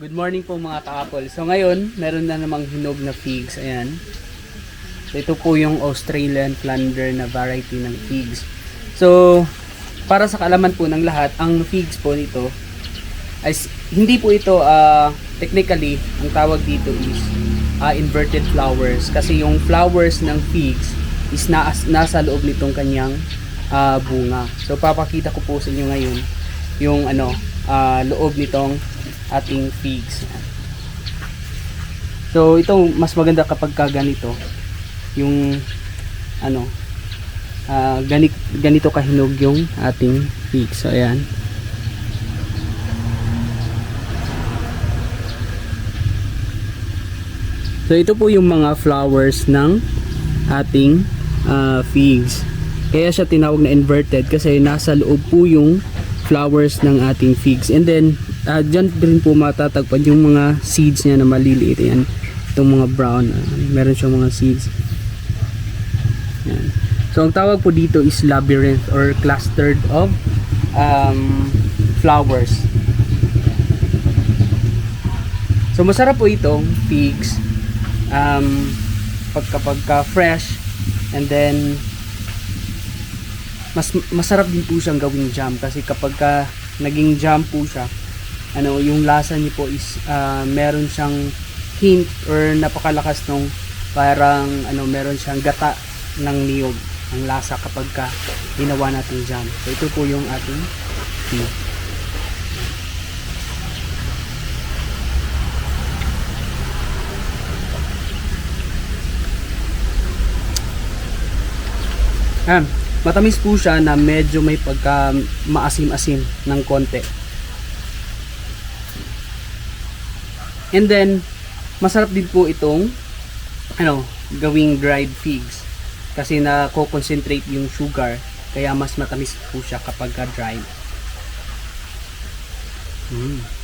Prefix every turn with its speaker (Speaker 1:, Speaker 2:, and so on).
Speaker 1: Good morning po mga ka-apple. So ngayon, meron na namang hinog na figs. Ayan. So ito po yung Australian Plunder na variety ng figs. So, para sa kaalaman po ng lahat, ang figs po nito ay hindi po ito ah, technically ang tawag dito is ah, inverted flowers kasi yung flowers ng figs is na, nasa loob nitong kanyang ah, bunga. So papakita ko po sa inyo ngayon yung ano ah, loob nitong ating figs. So ito mas maganda kapag ka ganito yung ano ah, ganit, ganito kahinog yung ating figs. So ayan. So ito po yung mga flowers ng ating ah, figs. Kaya siya tinawag na inverted kasi nasa loob po yung flowers ng ating figs. And then uh, dyan din po matatagpan yung mga seeds niya na maliliit. Yan. Itong mga brown. ah, meron siyang mga seeds. Yan. So ang tawag po dito is labyrinth or clustered of um, flowers. So masarap po itong figs um, pagka fresh and then mas masarap din po siyang gawing jam kasi kapag ka naging jam po siya ano yung lasa niyo po is ah, meron siyang hint or napakalakas nung parang ano meron siyang gata ng niyog ang lasa kapag ka ginawa natin jam so ito po yung ating tea Ah, matamis po siya na medyo may pagka maasim-asim ng konti. And then, masarap din po itong ano, gawing dried figs. Kasi na-concentrate yung sugar, kaya mas matamis po siya kapag ka dried. Mm.